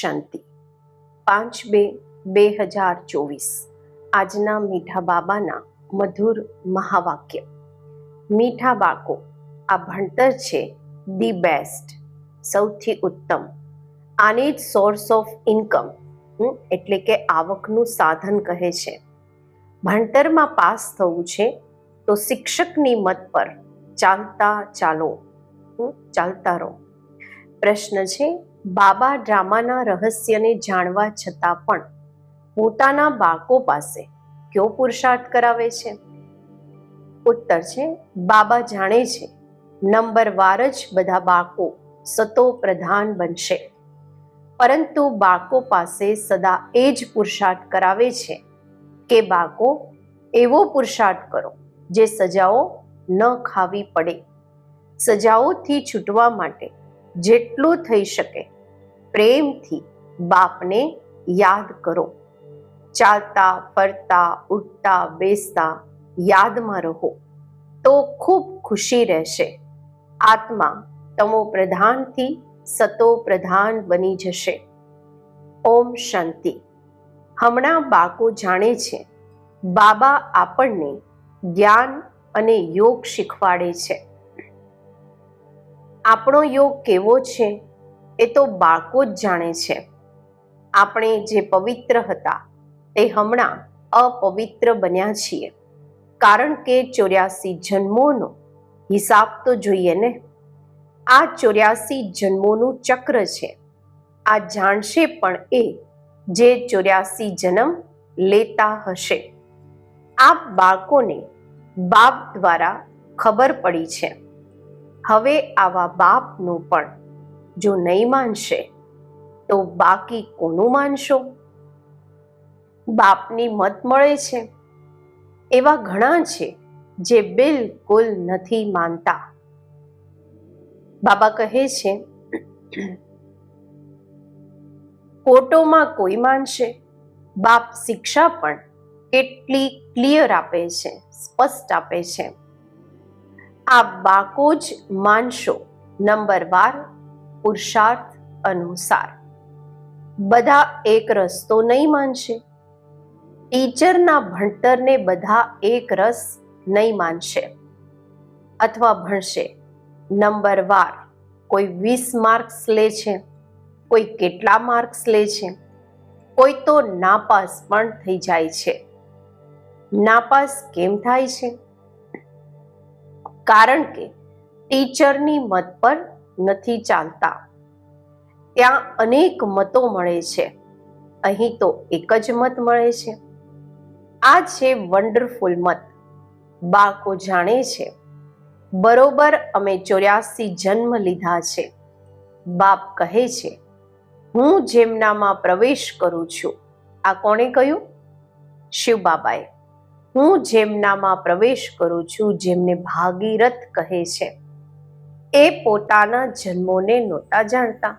શાંતિ. પાંચ બે બે હજાર ચોવીસ. આજના મીઠા બાબાના મધુર મહાવાક્ય. મીઠા બાળકો, આ ભણતર છે ધી બેસ્ટ, સૌથી ઉત્તમ. આને જ સોર્સ ઓફ ઇન્કમ એટલે કે આવકનું સાધન કહે છે. ભણતરમાં પાસ થવું છે તો શિક્ષકની મત પર ચાલતા ચાલો ચાલતા રહો. પ્રશ્ન છે બાબા ડ્રામાના રહસ્યને જાણવા છતાં પણ પોતાના બાળકો પાસે કયો પુરુષાર્થ કરાવે છે? ઉત્તર છે, બાબા જાણે છે નંબરવાર જ બધા બાળકો સતો પ્રધાન બનશે. પરંતુ બાળકો પાસે સદા એ જ પુરુષાર્થ કરાવે છે કે બાળકો એવો પુરુષાર્થ કરો જે સજાઓ ન ખાવી પડે. સજાઓથી છૂટવા માટે જેટલું થઈ શકે, પ્રેમથી બાપને યાદ કરો. ચાલતા, ફરતા, ઉઠતા, બેસતા યાદમાં રહો, તો ખૂબ ખુશી રહેશે. આત્મા તમો પ્રધાનથી સતો પ્રધાન બની જશે. ઓમ શાંતિ. હમણાં બાકો જાણે છે, બાબા આપણને જ્ઞાન અને યોગ શીખવાડે છે. આપણો યોગ કેવો છે એ તો બાળકો જ જાણે છે. આપણે જે પવિત્ર હતા તે હમણાં અપવિત્ર બન્યા છીએ. કારણ કે ચોર્યાસી જન્મોનો હિસાબ તો જોઈએ ને? આ ચોર્યાસી જન્મોનું ચક્ર છે. આ જાણશે પણ એ જે ચોર્યાસી જન્મ લેતા હશે. આ બાળકોને બાપ દ્વારા ખબર પડી છે. હવે આવા બાપનું પણ જો નહીં માનશે, તો બાકી કોનું માનશો? બાપની મત મળે છે. એવા ઘણા છે જે બિલકુલ નથી માનતા. બાબા કહે છે કોટોમાં કોઈ માનશે? બાપ શિક્ષા પણ કેટલી ક્લિયર આપે છે, સ્પષ્ટ આપે છે. આ બાકો જ માનશો. નંબર બાર, પુરુષાર્થ અનુસાર. બધા એક રસ્તો નહીં માનશે. ટીચરના ભણતરને બધા એક રસ નહીં માનશે. અથવા ભણશે. નંબર વાર કોઈ વીસ માર્ક્સ લે છે. કોઈ કેટલા માર્ક્સ લે છે. કોઈ તો નાપાસ પણ થઈ જાય છે. નાપાસ કેમ થાય છે? કારણ કે ટીચરની મત પર નથી ચાલતા. ત્યાં અનેક મતો મળે છે. અહીં તો એક જ મત મળે છે. આ છે વન્ડરફુલ મત. બાળકો જાણે છે. બરોબર અમે ચોર્યાસી જન્મ લીધા છે. બાપ કહે છે, હું જેમનામાં પ્રવેશ કરું છું. આ કોણે કહ્યું? શિવ બાબાએ હું જેમનામાં પ્રવેશ કરું છું, જેમને ભાગીરથ કહે છે, એ પોતાના જન્મોને નહોતા જાણતા.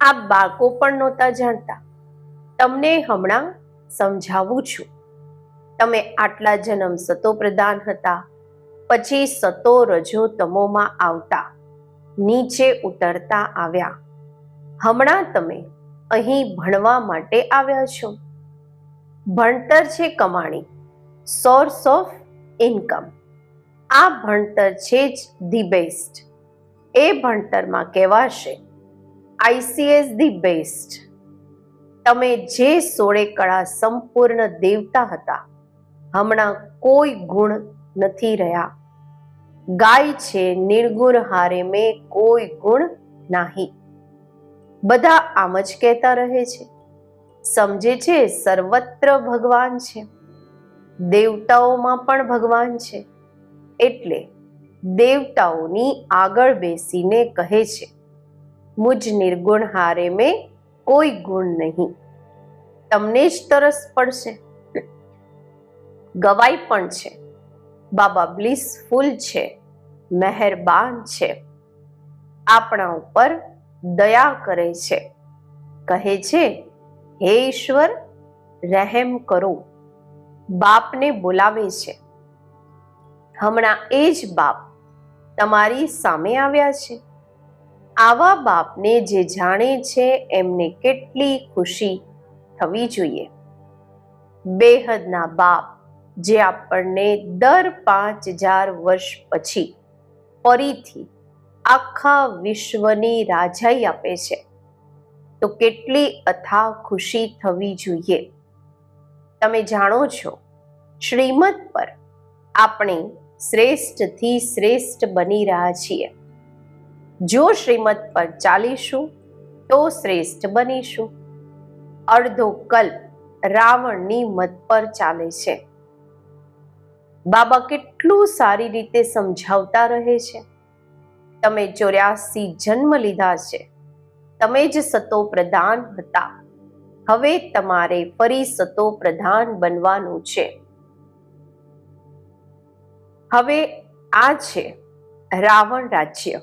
આ બાળકો પણ નહોતા જાણતા. તમને હમણાં સમજાવું છું. તમે આટલા જન્મ સતો પ્રધાન હતા, પછી સતો રજો તમોમાં આવતા, નીચે ઉતરતા આવ્યા. હમણાં તમે અહીં ભણવા માટે આવ્યા છો. ભણતર છે કમાણી. સોર્સ ઓફ ઇન્કમ આ ભણતર છે જ ધી બેસ્ટ એ ભણતરમાં કહેવાશે આઈસીએસ ધી બેસ્ટ તમે જે સોળે કળા સંપૂર્ણ દેવતા હતા, હમણાં કોઈ ગુણ નથી રહ્યા. ગાય છે નિર્ગુણ હારે મેં કોઈ ગુણ નાહી. બધા આમ જ કહેતા રહે છે. સમજે છે, સર્વત્ર ભગવાન છે. દેવતાઓમાં પણ ભગવાન છે. એટલે દેવતાઓની આગળ બેસીને કહે છે, મુજ નિર્ગુણ હારે મેં કોઈ ગુણ નહીં. તમને જ તરસ પડશે. ગવાઈ પણ છે. બાબા બ્લિસફુલ છે. મહેરબાન છે. આપણા ઉપર દયા કરે છે. કહે છે હે ઈશ્વર રહેમ કરો. બાપને બોલાવે છે. હમણાં એ જ બાપ તમારી સામે આવ્યા છે. આવા બાપને જે જાણે છે એમને કેટલી ખુશી થવી જોઈએ. બેહદના બાપ જે આપણને દર પાંચ હજાર વર્ષ પછી ફરીથી આખા વિશ્વની રાજાઈ આપે છે. તો કેટલી અથા ખુશી થવી જોઈએ. તમે જાણો છો, શ્રીમદ પર આપણે શ્રેષ્ઠથી શ્રેષ્ઠ બની રહ્યા છીએ. જો શ્રીમદ પર ચાલીશું, તો શ્રેષ્ઠ બનીશું. અડધો કલ્પ રાવણની મત પર ચાલે છે. બાબા કેટલું સારી રીતે સમજાવતા રહે છે. તમે ચોર્યાસી જન્મ લીધા છે. તમે જ સતો પ્રધાન હતા. હવે તમારે ફરી સતો પ્રધાન બનવાનું છે. હવે આ છે રાવણ રાજ્ય.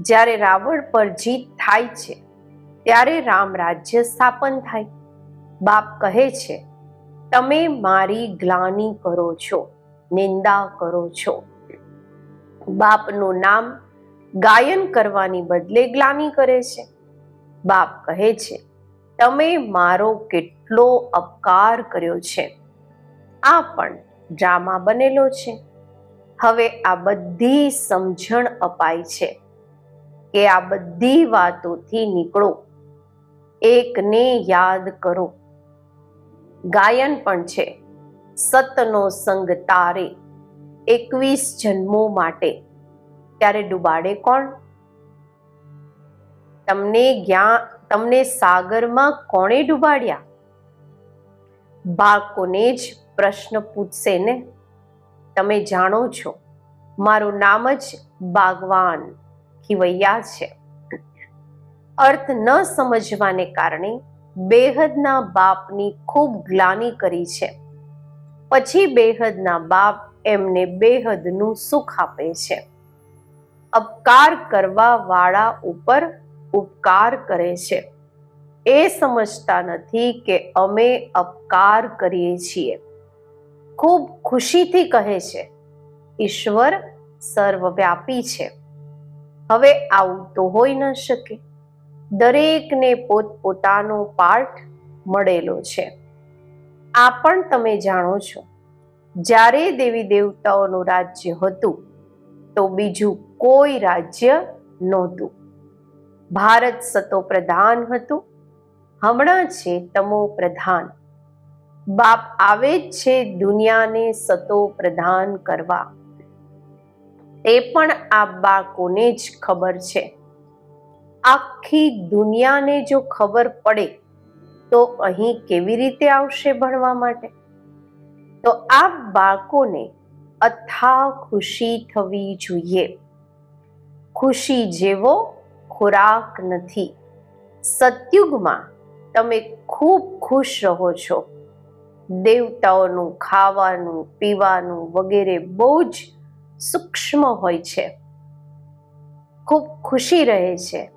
જ્યારે રાવણ પર જીત થાય છે, ત્યારે રામ રાજ્ય સ્થાપન થાય. બાપ કહે છે, તમે મારી ગ્લાની કરો છો, નિંદા કરો છો. બાપનું નામ ગાયન કરવાની બદલે ગ્લાની કરે છે. બાપ કહે છે, તમે મારો કેટલો અપકાર કર્યો છે. આ પણ ડ્રામા બનેલો છે. હવે આ બધી સમજણ અપાય છે કે આ બધી વાતોથી નીકળો. એકને યાદ કરો. ગાયન પણ છે, સતનો સંગ તારે એકવીસ જન્મો માટે. ત્યારે ડુબાડે કોણ? તમને જ્ઞાન તમને સાગરમાં કોણે ડૂબાડ્યા? બાળકોને જ પ્રશ્ન પૂછશે ને? તમે જાણો છો, મારું નામ જ બાગવાન ખીવૈયા છે. અર્થ ન સમજવાને કારણે બેહદના બાપની ખૂબ ગ્લાની કરી છે. પછી બેહદના બાપ એમને બેહદનું સુખ આપે છે. અપકાર કરવા વાળા ઉપર ઉપકાર કરે છે. એ સમજતા નથી કે અમે અપકાર કરીએ છીએ. ખૂબ ખુશીથી કહે છે, ઈશ્વર સર્વવ્યાપી છે. હવે આવું તો હોઈ ન શકે. દરેકને પોતપોતાનો પાઠ મળેલો છે. આ પણ તમે જાણો છો. જ્યારે દેવી દેવતાઓનું રાજ્ય હતું, તો બીજું કોઈ રાજ્ય નહોતું. ભારત સતો પ્રધાન હતું. હમણાં છે તમો પ્રધાન. બાપ આવે જ છે દુનિયાને સતો પ્રધાન કરવા. તે પણ આ બાળકોને જ ખબર છે. આખી દુનિયાને જો ખબર પડે, તો અહીં કેવી રીતે આવશે ભણવા માટે? તો આ બાળકોને અથા ખુશી થવી જોઈએ. ખુશી જેવો ખોરાક નથી. સતયુગમાં તમે ખૂબ ખુશ રહો છો. દેવતાઓનું ખાવાનું, પીવાનું વગેરે બહુ જ સૂક્ષ્મ હોય છે. ખૂબ ખુશી રહે છે.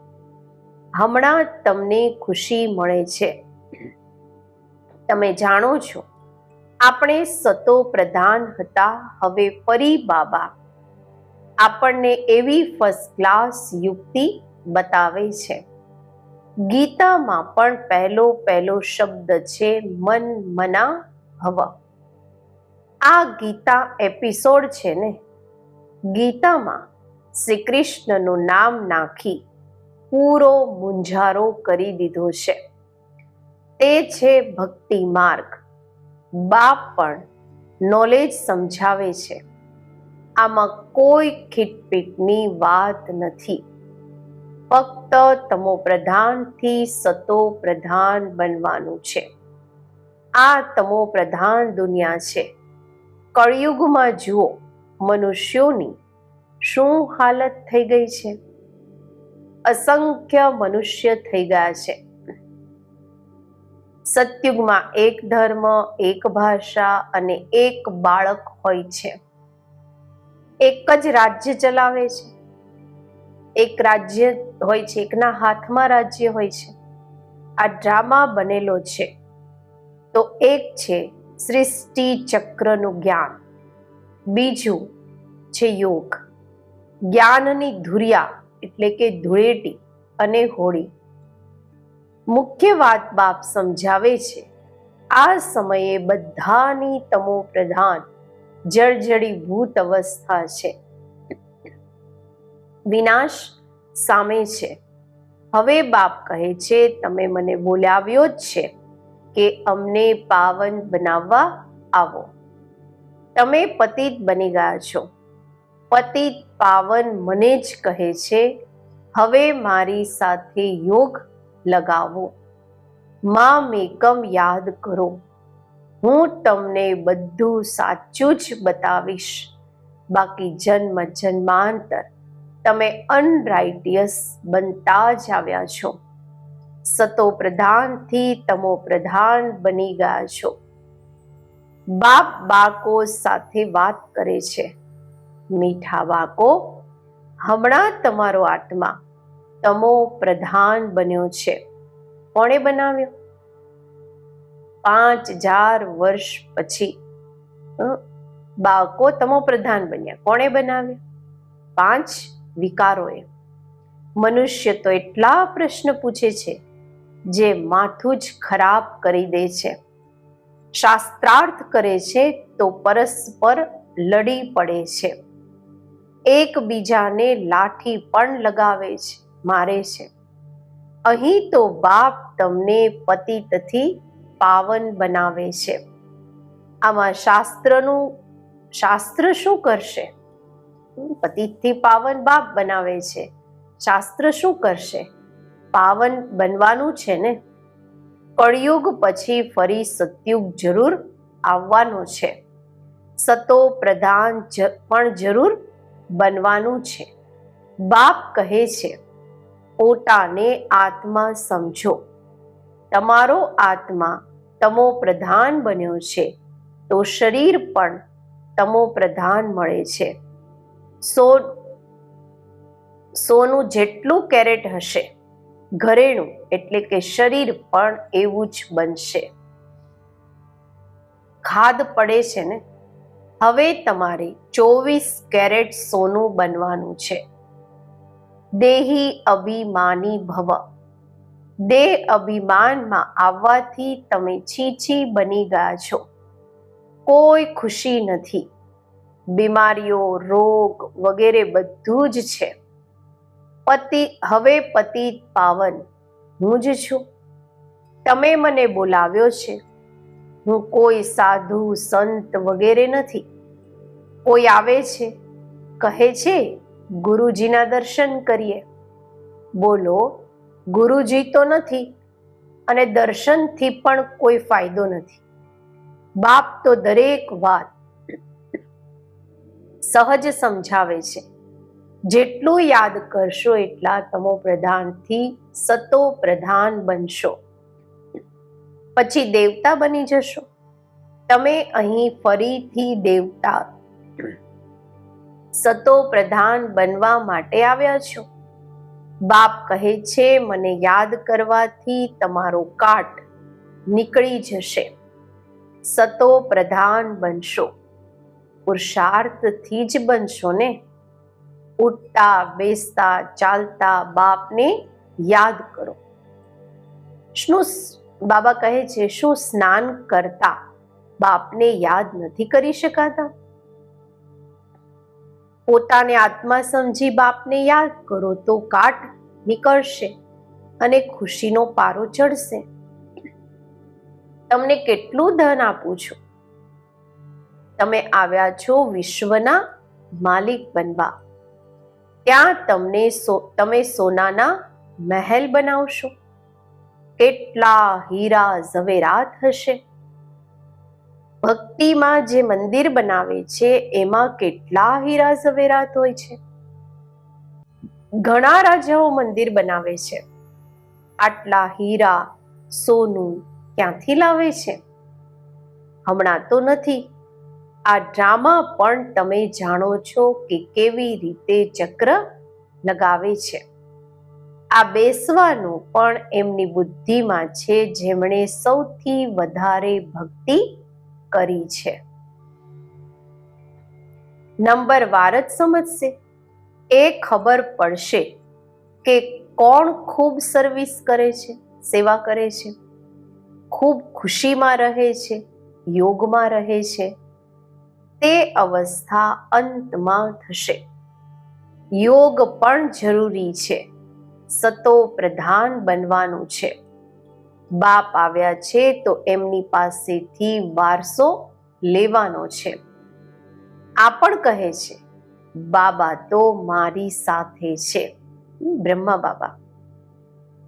હમણાં તમને ખુશી મળે છે. તમે જાણો છો, આપણે સતો પ્રધાન હતા, હવે ફરી બાબા. આપણને એવી ફર્સ્ટ ક્લાસ યુક્તિ બતાવે છે. ગીતામાં પણ પહેલો પહેલો શબ્દ છે, મન મના ભવ. આ ગીતા એપિસોડ છે ને? ગીતામાં શ્રી કૃષ્ણનું નામ નાખી પૂરો મુંજારો કરી દીધો છે. તે છે ભક્તિ માર્ગ. બાપ પણ નોલેજ સમજાવે છે. આમાં કોઈ ખીટપીટની વાત નથી. ફક્ત તમો પ્રધાનથી સતો પ્રધાન બનવાનું છે. આ તમો પ્રધાન દુનિયા છે. કળિયુગમાં જુઓ, મનુષ્યોની શું હાલત થઈ ગઈ છે? અસંખ્ય મનુષ્ય થઈ ગયા છે. સતયુગમાં એક ધર્મ, એક ભાષા અને એક બાળક હોય છે. એક જ રાજ્ય ચલાવે છે. એક રાજ્ય હોય છે, એકના હાથમાં રાજ્ય હોય છે. આ ડ્રામા બનેલો છે. તો એક છે સૃષ્ટિ ચક્રનું જ્ઞાન. બીજું છે યોગ. જ્ઞાનની ધુરિયા એટલે કે ધૂળેટી અને હોળી. મુખ્ય વાત બાપ સમજાવે છે, આ સમયે બધાની તમો પ્રધાન જળજળી ભૂત અવસ્થા છે. વિનાશ સામે છે. હવે બાપ કહે છે, તમે મને બોલાવ્યો જ છે કે અમને પાવન બનાવવા આવો. તમે પતિત બની ગયા છો. પતિત પાવન મને જ કહે છે, હવે મારી સાથે યોગ લગાવો. માં મેકમ યાદ કરો. હું તમને બધું સાચું જ બતાવીશ. બાકી જન્મ જન્માંતર તમે અનરાઇટિયસ બનતા જ આવ્યા છો. સતો પ્રધાનથી તમો પ્રધાન બની ગયા છો. બાપ બાકો સાથે વાત કરે છે. મીઠા બાકો હમણાં તમારો આત્મા તમો પ્રધાન બન્યો છે. કોણે બનાવ્યો? પાંચ હજાર વર્ષ પછી. હં, બાળકો તમો પ્રધાન બન્યા. કોણે બનાવ્યા? પાંચ વિકારોએ. મનુષ્ય તો એટલા પ્રશ્ન પૂછે છે જે માથું જ ખરાબ કરી દે છે. શાસ્ત્રાર્થ કરે છે તો પરસ્પર લડી પડે છે. એકબીજાને લાઠી પણ લગાવે છે, મારે છે. અહીં તો બાપ તમને પતિતથી પાવન બનાવે છે. આમાં શાસ્ત્રનું, શાસ્ત્ર શું કરશે? પતિતથી પાવન બાપ બનાવે છે. શાસ્ત્ર શું કરશે? પાવન બનવાનું છે ને? કળિયુગ પછી ફરી સતયુગ જરૂર આવવાનો છે. સતો પ્રધાન પણ જરૂર બનવાનું છે. બાપ કહે છે, પોતાને આત્મા સમજો. તમારો આત્મા તમો પ્રધાન બન્યો છે. તો શરીર પણ તમો પ્રધાન મળે છે. સો, સોનું જેટલું કેરેટ હશે, ઘરેણું એટલે કે શરીર પણ એવું જ બનશે. ખાદ પડે છે ને? હવે તમારે ચોવીસ કેરેટ સોનું બનવાનું છે. દેહી અભિમાની ભવ. દેહ અભિમાનમાં આવવાથી તમે છીછી બની ગયા છો. કોઈ ખુશી નથી. બીમારીઓ, રોગ વગેરે બધું જ છે. પતિ, હવે પતિ પાવન, હું જ છું. તમે મને બોલાવ્યો છે. હું કોઈ સાધુ, સંત વગેરે નથી. કોઈ આવે છે? કહે છે, ગુરુજીના દર્શન કરીએ. બોલો, ગુરુજી તો નથી અને દર્શનથી પણ કોઈ ફાયદો નથી. બાપ તો દરેક વાત સહજ સમજાવે છે. જેટલું યાદ કરશો એટલા તમો પ્રધાનથી સતો પ્રધાન બનશો. પછી દેવતા બની જશો. તમે અહીં ફરીથી દેવતા સતો પ્રધાન બનવા માટે આવ્યા છો. બાપ કહે છે, મને યાદ કરવાથી તમારો કાટ નીકળી જશે. સતો પ્રધાન બનશો. પુરુષાર્થથી જ બનશો ને? ઉઠતા બેસતા, ચાલતા બાપને યાદ કરો. શું બાબા કહે છે, શું સ્નાન કરતા બાપને યાદ નથી કરી શકાતા? પોતાને આત્મા સમજી બાપને યાદ કરો તો કાટ નીકળશે અને ખુશીનો પારો ચડશે. તમને કેટલું ધન આપું છું? તમે આવ્યા છો વિશ્વના માલિક બનવા. ત્યાં તમને તમે સોનાના મહેલ બનાવશો. કેટલા હીરા ઝવેરાત હશે. ભક્તિમાં જે મંદિર બનાવે છે, એમાં કેટલા હીરા ઝવેરાત હોય છે. ઘણા રાજાઓ મંદિર બનાવે છે. આટલા હીરા સોનું ક્યાંથી લાવે છે? હમણાં તો નથી. આ ડ્રામા પણ તમે જાણો છો કે કેવી રીતે ચક્ર લગાવે છે. આ બેસવાનું પણ એમની બુદ્ધિમાં છે જેમણે સૌથી વધારે ભક્તિ કરી છે. નંબર વાર જ સમજશે. એ ખબર પડશે કે કોણ ખૂબ સર્વિસ કરે છે, સેવા કરે છે, ખૂબ ખુશીમાં રહે છે, યોગમાં રહે છે તે અવસ્થા અંતમાં થશે. યોગ પણ જરૂરી છે. સતો પ્રધાન બનવાનું છે. બાપ આવ્યા છે તો એમની પાસેથી વારસો લેવાનો છે. આ પણ કહે છે, બાબા તો મારી સાથે છે. બ્રહ્મા બાબા.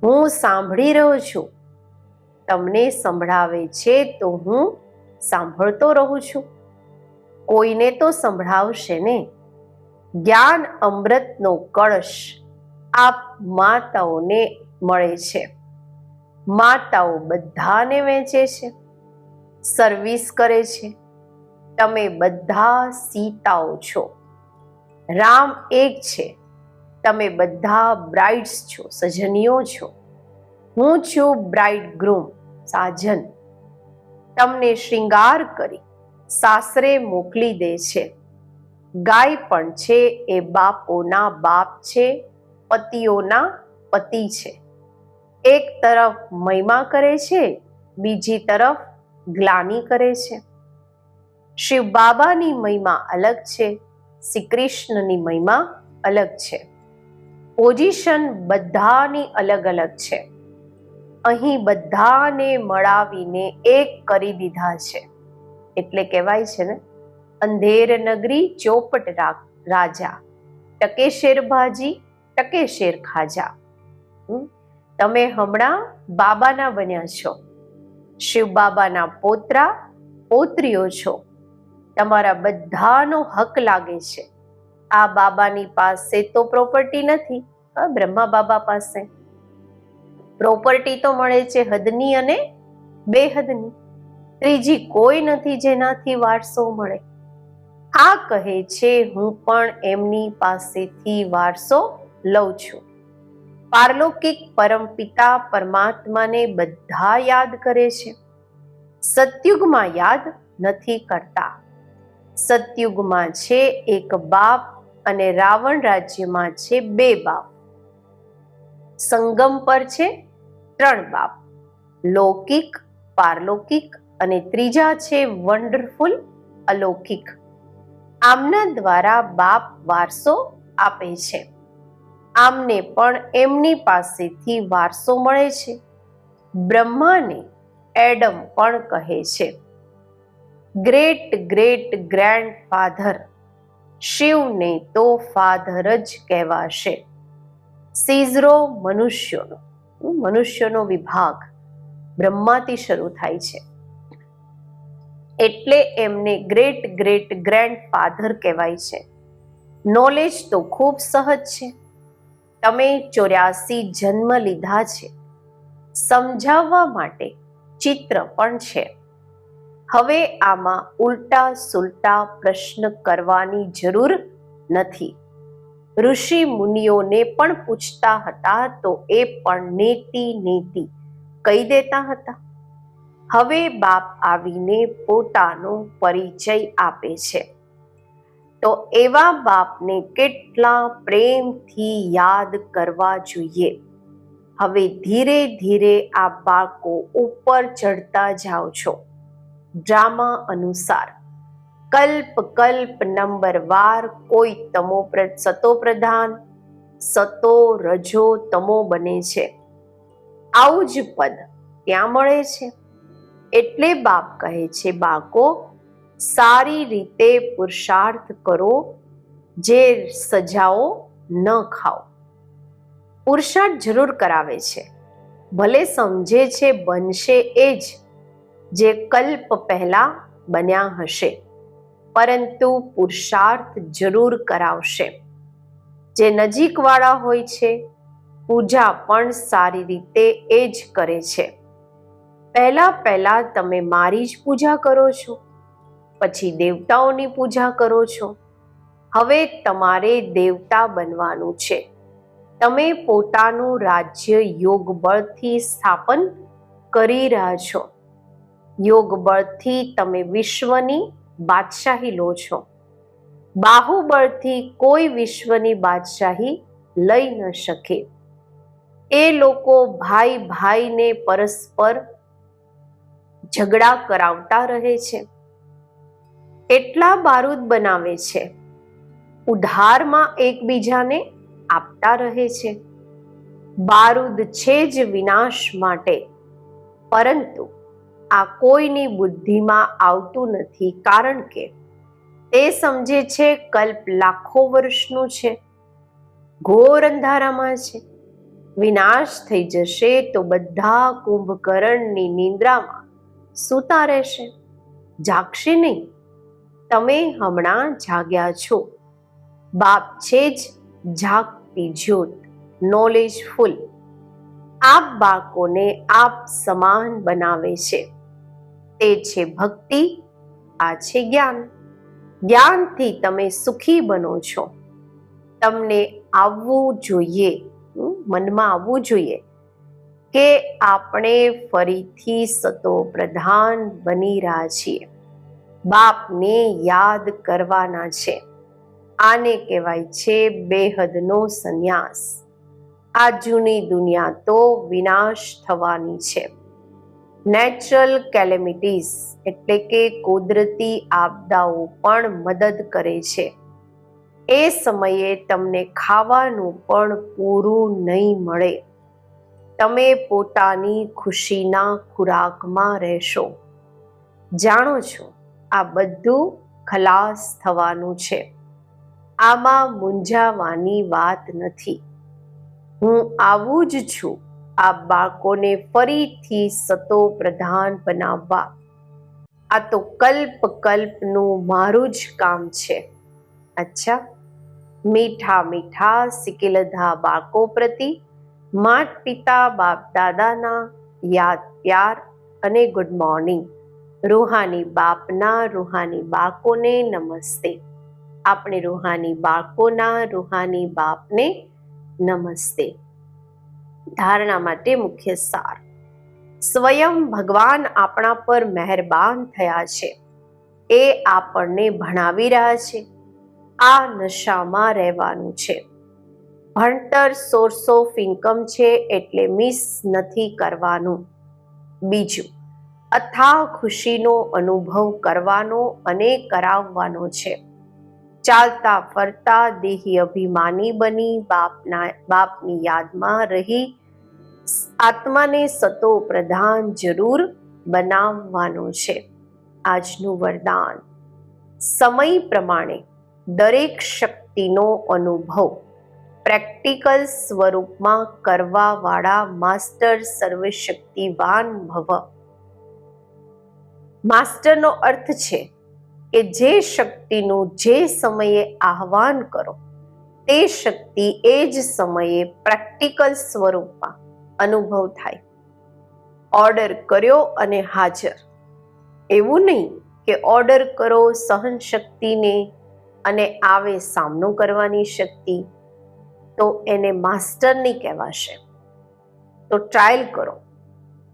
હું સાંભળી રહ્યો છું. તમને સંભળાવે છે તો હું સાંભળતો રહું છું. કોઈને તો સંભળાવશે ને? જ્ઞાન અમૃતનો કળશ આપ માતાઓને મળે છે. માતાઓ બધાને વેચે છે, સર્વિસ કરે છે. તમે બધા સીતાઓ છો. રામ એક છે. તમે બધા બ્રાઇડ્સ છો, સજનીઓ છો. હું છું બ્રાઇડ ગ્રૂમ સાજન. તમને શ્રૃંગાર કરી સાસરે મોકલી દે છે. ગાય પણ છે, એ બાપોના બાપ છે, પતિઓના પતિ છે. એક તરફ મહિમા કરે છે, બીજી તરફ ગ્લાની કરે છે. શિવ બાબાની મહિમા અલગ છે, શ્રી કૃષ્ણની મહિમા અલગ છે. પોઝિશન બધાની અલગ અલગ છે. અહીં બધાને મળાવીને એક કરી દીધા છે. એટલે કહેવાય છે ને, અંધેર નગરી ચોપટ રાજા. ટકે શેર ભાજી ટકે શેર ખાજા? તમે હમણાં બાબાના બન્યા છો. શિવ બાબાના પોતરા, પોત્રીઓ છો. તમારા બધાનો હક લાગે છે. આ બાબાની પાસે તો પ્રોપર્ટી નથી. બ્રહ્મા બાબા પાસે. પ્રોપર્ટી તો મળે છે હદની અને બેહદની. ત્રીજી કોઈ નથી જેનાથી વારસો મળે. આ કહે છે, હું પણ એમની પાસેથી વારસો લઉં છું. પારલૌકિક પરમપિતા પરમાત્માને બધા યાદ કરે છે. સતયુગમાં યાદ નથી કરતા. સતયુગમાં છે એક બાપ અને રાવણ રાજ્યમાં છે બે બાપ. સંગમ પર છે ત્રણ બાપ. લૌકિક, પારલૌકિક અને ત્રીજા છે વન્ડરફુલ અલૌકિક. આમના દ્વારા બાપ વારસો આપે છે. આમને પણ એમની પાસેથી વારસો મળે છે. બ્રહ્માને એડમ પણ કહે છે. ગ્રેટ ગ્રેટ ગ્રેન્ડ ફાધર શિવને તો ફાધર જ કહેવાશે. સીઝરો મનુષ્યોનો મનુષ્યનો વિભાગ બ્રહ્માથી શરૂ થાય છે. એટલે એમને ગ્રેટ ગ્રેટ ગ્રેન્ડ ફાધર કહેવાય છે. નોલેજ તો ખૂબ સહજ છે. તમે ચોર્યાસી જન્મ લીધા છે. સમજાવવા માટે ચિત્ર પણ છે. હવે આમાં ઉલટા સુલટા પ્રશ્ન કરવાની જરૂર નથી. ઋષિ મુનિઓને પણ પૂછતા હતા તો એ પણ નેતી નેતી કહી દેતા હતા. હવે બાપ આવીને પોતાનો પરિચય આપે છે. તો એવા બાપને કેટલા પ્રેમથી યાદ કરવા જોઈએ. હવે ધીરે ધીરે આ બાળકો ઉપર ચડતા જાઓ છો. ડ્રામા અનુસાર, કલ્પ કલ્પ નંબર વાર કોઈ તમો સતો પ્રધાન, સતો રજો તમો બને છે. આવું જ પદ ત્યાં મળે છે. એટલે બાપ કહે છે, બાળકો, સારી રીતે પુરુષાર્થ કરો, જે સજાઓ ન ખાઓ. પુરુષાર્થ જરૂર કરાવે છે. ભલે સમજે છે, બનશે એ જ, જે કલ્પ પહેલા બન્યા હશે. પરંતુ પુરુષાર્થ જરૂર કરાવશે. જે નજીકવાળા હોય છે, પૂજા પણ સારી રીતે એ જ કરે છે. પહેલા પહેલાં તમે મારી જ પૂજા કરો છો, પછી દેવતાઓની પૂજા કરો છો. હવે તમારે દેવતા બનવાનું છે. તમે પોતાનું રાજ્ય યોગ બળથી સ્થાપન કરી રહ્યા છો. યોગ બળથી તમે વિશ્વની બાદશાહી લો છો. બાહુબળથી કોઈ વિશ્વની બાદશાહી લઈ ન શકે. એ લોકો ભાઈ ભાઈને પરસ્પર ઝઘડા કરાવતા રહે છે. એટલા બારૂદ બનાવે છે. ઉધારમાં એકબીજાને આપતા રહે છે. બારૂદ છે જ વિનાશ માટે. પરંતુ આ કોઈની બુદ્ધિમાં આવતું નથી કારણ કે તે સમજે છે કલ્પ લાખો વર્ષનું છે. ઘોર અંધારામાં છે. વિનાશ થઈ જશે તો બધા કુંભકર્ણની નિંદ્રામાં સૂતા રહેશે. જાગશે નહીં. તમે હમણાં જાગ્યા છો. બાપ છે જ જાગતી જ્યોત નોલેજફુલ આપ બાળકોને આપ સમાન બનાવે છે. તે છે ભક્તિ, આ છે જ્ઞાન. જ્ઞાનથી તમે સુખી બનો છો. તમને આવવું જોઈએ મનમાં આવવું જોઈએ. કે આપણે ફરીથી સતો પ્રધાન બની રહ્યા છીએ. બાપને યાદ કરવાના છે. આને કહેવાય છે બેહદનો સંન્યાસ. આ જૂની દુનિયા તો વિનાશ થવાની છે. નેચરલ કેલેમિટીઝ એટલે કે કુદરતી આપદાઓ પણ મદદ કરે છે. એ સમયે તમને ખાવાનું પણ પૂરું નહીં મળે. તમે પોતાની ખુશીના ખોરાકમાં રહેશો. જાણો છો, આ બધું ખલાસ થવાનું છે. આમાં મૂંઝાવાની વાત નથી. હું આવું જ છું, આ બાળકોને ફરીથી સતો પ્રધાન બનાવવા. આ તો કલ્પ કલ્પનું મારું જ કામ છે. અચ્છા, મીઠા મીઠા સિકિલધા બાળકો પ્રતિ માત પિતા બાપ દાદાના યાદ પ્યાર અને ગુડ મોર્નિંગ રૂહાની બાપના, રૂહાની બાળકોને નમસ્તે. આપણે રૂહાની બાળકોના રૂહાની બાપને નમસ્તે. ધારણા માટે મુખ્ય સાર. સ્વયં ભગવાન આપણા પર મહેરબાન થયા છે. એ આપણને ભણાવી રહ્યા છે. આ નશામાં રહેવાનું છે. ભણતર સોર્સ ઓફ ઇન્કમ છે એટલે મિસ નથી કરવાનું. બીજું, અથા ખુશીનો અનુભવ કરવાનો અને કરાવવાનો છે. ચાલતા ફરતા દેહી અભિમાની બની, બાપના, બાપની યાદમાં રહી, આત્માને સતો પ્રધાન જરૂર બનાવવાનો છે. આજનું વરદાન, સમય પ્રમાણે દરેક શક્તિનો અનુભવ. પ્રેક્ટિકલ સ્વરૂપમાં કરવાવાળા માસ્ટર સર્વશક્તિવાન ભવ. માસ્ટરનો અર્થ છે કે જે શક્તિનું જે સમયે આહવાન કરો, તે શક્તિ એ જ સમયે પ્રેક્ટિકલ સ્વરૂપમાં અનુભવ થાય. ઓર્ડર કર્યો અને હાજર. એવું નહીં કે ઓર્ડર કરો સહન શક્તિને અને આવે સામનો કરવાની શક્તિ. તો એને માસ્ટર નહીં કહેવાશે. તો ટ્રાયલ કરો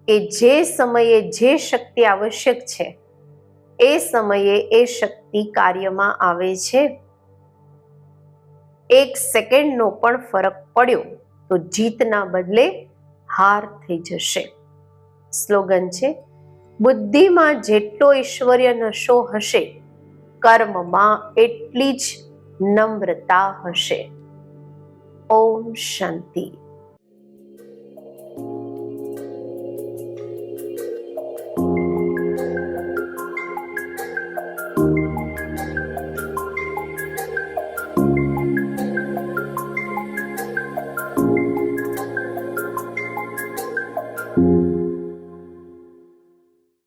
કે જે સમયે જે શક્તિ આવશ્યક છે, એ સમયે એ શક્તિ કાર્યમાં આવે છે. એક સેકન્ડનો પણ ફરક પડ્યો તો જીતના બદલે હાર થઈ જશે. સ્લોગન છે, બુદ્ધિમાં જેટલો ઈશ્વર્ય નશો હશે, કર્મમાં એટલી જ નમ્રતા હશે. ઓમ શાંતિ